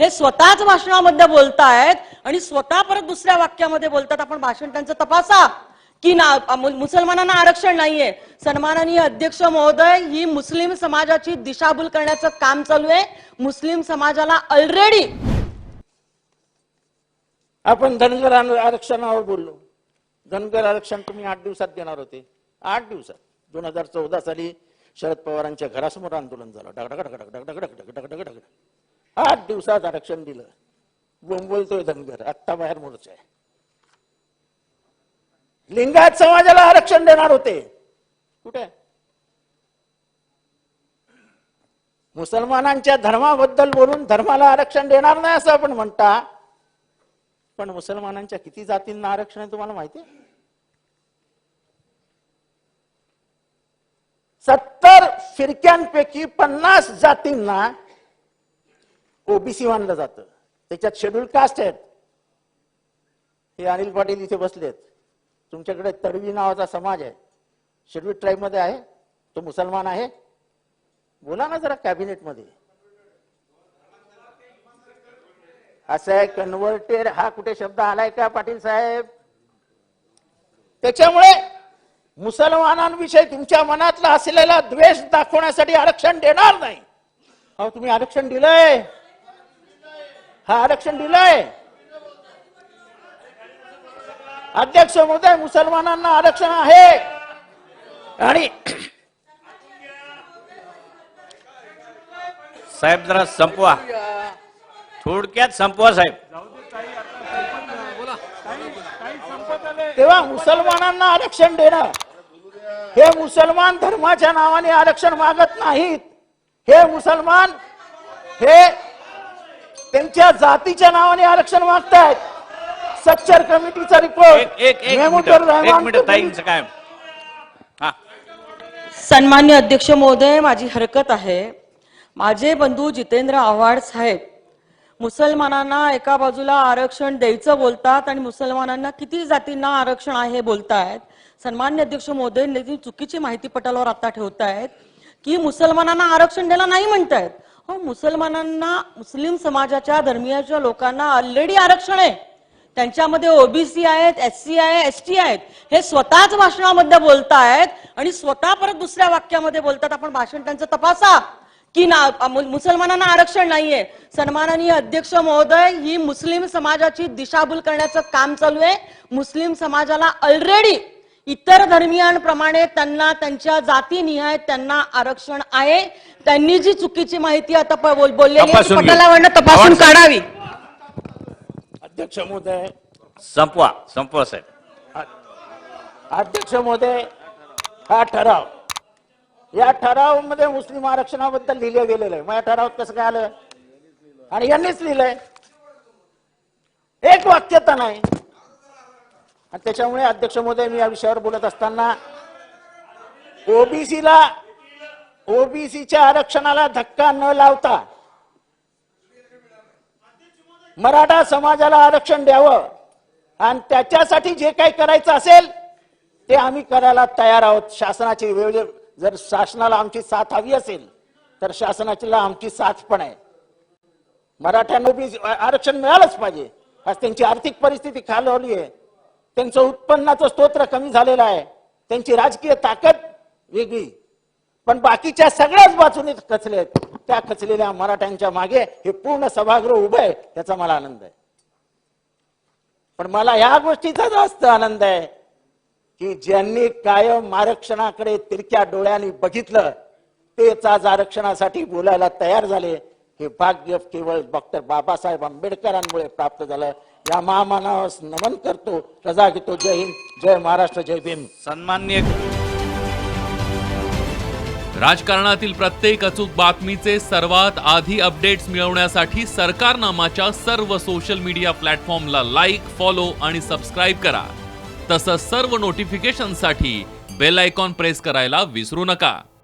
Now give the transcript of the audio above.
हे स्वतःच भाषणामध्ये बोलतायत आणि स्वतः परत दुसऱ्या वाक्यामध्ये बोलतात. आपण भाषण त्यांचं तपासा. की ना मुसलमानांना आरक्षण नाहीये. सन्माननीय अध्यक्ष महोदय ही मुस्लिम समाजाची दिशाभूल करण्याचं काम चालू आहे. मुस्लिम समाजाला ऑलरेडी आपण धनगर आरक्षणावर बोललो. धनगर आरक्षण तुम्ही आठ दिवसात देणार होते. आठ दिवसात. दोन हजार चौदा साली शरद पवारांच्या घरासमोर आंदोलन झालं. डग डग डग डग डग आठ दिवसात आरक्षण दिलं. बोंबलतोय धनगर आत्ता बाहेर मोर्चा आहे. लिंगायत समाजाला आरक्षण देणार होते. कुठे? मुसलमानांच्या धर्माबद्दल बोलून धर्माला आरक्षण देणार नाही असं आपण म्हणता. पण मुसलमानांच्या किती जातींना आरक्षण आहे तुम्हाला माहिती आहे? सत्तर फिरक्यांपैकी पन्नास जातींना ओबीसी मानलं जातं. त्याच्यात शेड्यूल कास्ट आहेत. हे अनिल पाटील इथे बसलेत. तुमच्याकडे तडवी नावाचा समाज आहे. शेड्यूल ट्राईबमध्ये आहे. तो मुसलमान आहे. बोला ना जरा कॅबिनेटमध्ये असं आहे कन्व्हर्टेड हा कुठे शब्द आलाय का पाटील साहेब? त्याच्यामुळे मुसलमानांविषयी तुमच्या मनातला असलेला द्वेष दाखवण्यासाठी आरक्षण देणार नाही. अहो तुम्ही आरक्षण दिलंय. हा आरक्षण दिलंय. अध्यक्ष महोदय मुसलमानांना आरक्षण आहे. आणि साहेब जरा संपवा. थोडक्यात संपवा साहेब. तेव्हा मुसलमानांना आरक्षण देणं हे मुसलमान धर्माच्या नावाने आरक्षण मागत नाहीत. हे मुसलमान हे त्यांच्या जातीच्या नावाने आरक्षण मागतायत. सच्चर कमिटीचा रिपोर्ट एक एक मिनिट. ताईंचं काय सन्मान्य अध्यक्ष महोदय माझी हरकत आहे. माझे बंधू जितेंद्र आव्हाड साहेब मुसलमानांना एका बाजूला आरक्षण द्यायचं बोलतात आणि मुसलमानांना किती जातींना आरक्षण आहे बोलतायत. सन्मान्य अध्यक्ष महोदय चुकीची माहिती पटालावर आता ठेवतायत की मुसलमानांना आरक्षण द्यायला नाही म्हणतायत. हो मुसलमानांना मुस्लिम समाजाच्या धर्मीयाच्या लोकांना ऑलरेडी आरक्षण आहे. त्यांच्यामध्ये ओबीसी आहेत एस सी आहे एस टी आहेत. हे स्वतःच भाषणामध्ये बोलतायत आणि स्वतः परत दुसऱ्या वाक्यामध्ये बोलतात. आपण भाषण त्यांचं तपासा की ना मुसलमानांना आरक्षण नाहीये. सन्माननीय अध्यक्ष महोदय ही मुस्लिम समाजाची दिशाभूल करण्याचं काम चालू आहे. मुस्लिम समाजाला ऑलरेडी इतर धर्मियांप्रमाणे त्यांना त्यांच्या जातीनिहाय त्यांना आरक्षण आहे. त्यांनी जी चुकीची माहिती आता बोललेली. पटलावरनं तपासून काढावी. अध्यक्ष महोदय. संपवा संपवा साहेब. अध्यक्ष महोदय हा ठराव. या ठरावमध्ये मुस्लिम आरक्षणाबद्दल लिहिलं गेलेलं आहे. मग या ठरावात कसं काय आलं? आणि यांनीच लिहिलंय. एक वाक्यता नाही. आणि त्याच्यामुळे अध्यक्ष महोदय मी या विषयावर बोलत असताना ओबीसीला ओबीसीच्या आरक्षणाला धक्का न लावता मराठा समाजाला आरक्षण द्यावं आणि त्याच्यासाठी जे काही करायचं असेल ते आम्ही करायला तयार आहोत. शासनाची वेळ जर शासनाला आमची साथ हवी असेल तर शासनाची आमची साथ पण आहे. मराठ्यांना बी आरक्षण मिळालंच पाहिजे. आज त्यांची आर्थिक परिस्थिती खालवली आहे. त्यांचं उत्पन्नाचं स्तोत्र कमी झालेलं आहे. त्यांची राजकीय ताकद वेगळी. पण बाकीच्या सगळ्याच बाजूने खचलेत त्या खचलेल्या मराठ्यांच्या मागे हे पूर्ण सभागृह उभं आहे त्याचा मला आनंद आहे. पण मला ह्या गोष्टीचा जास्त आनंद आहे की ज्यांनी कायम आरक्षणाकडे तिरक्या डोळ्यांनी बघितलं तेच आज आरक्षणासाठी बोलायला तयार झाले. हे भाग्य केवळ डॉक्टर बाबासाहेब आंबेडकरांमुळे प्राप्त झालं. या महामानावर नमन करतो. रजा घेतो. जय हिंद. जय महाराष्ट्र. जय भीम. सन्मान्य राजकारणातील प्रत्येक अचूक बातमीचे सर्वात आधी अपडेट्स मिळवण्यासाठी सरकारनामाच्या सर्व सोशल मीडिया प्लॅटफॉर्मला लाईक फॉलो आणि सबस्क्राईब करा. तसंच सर्व नोटिफिकेशनसाठी बेल आयकॉन प्रेस करायला विसरू नका.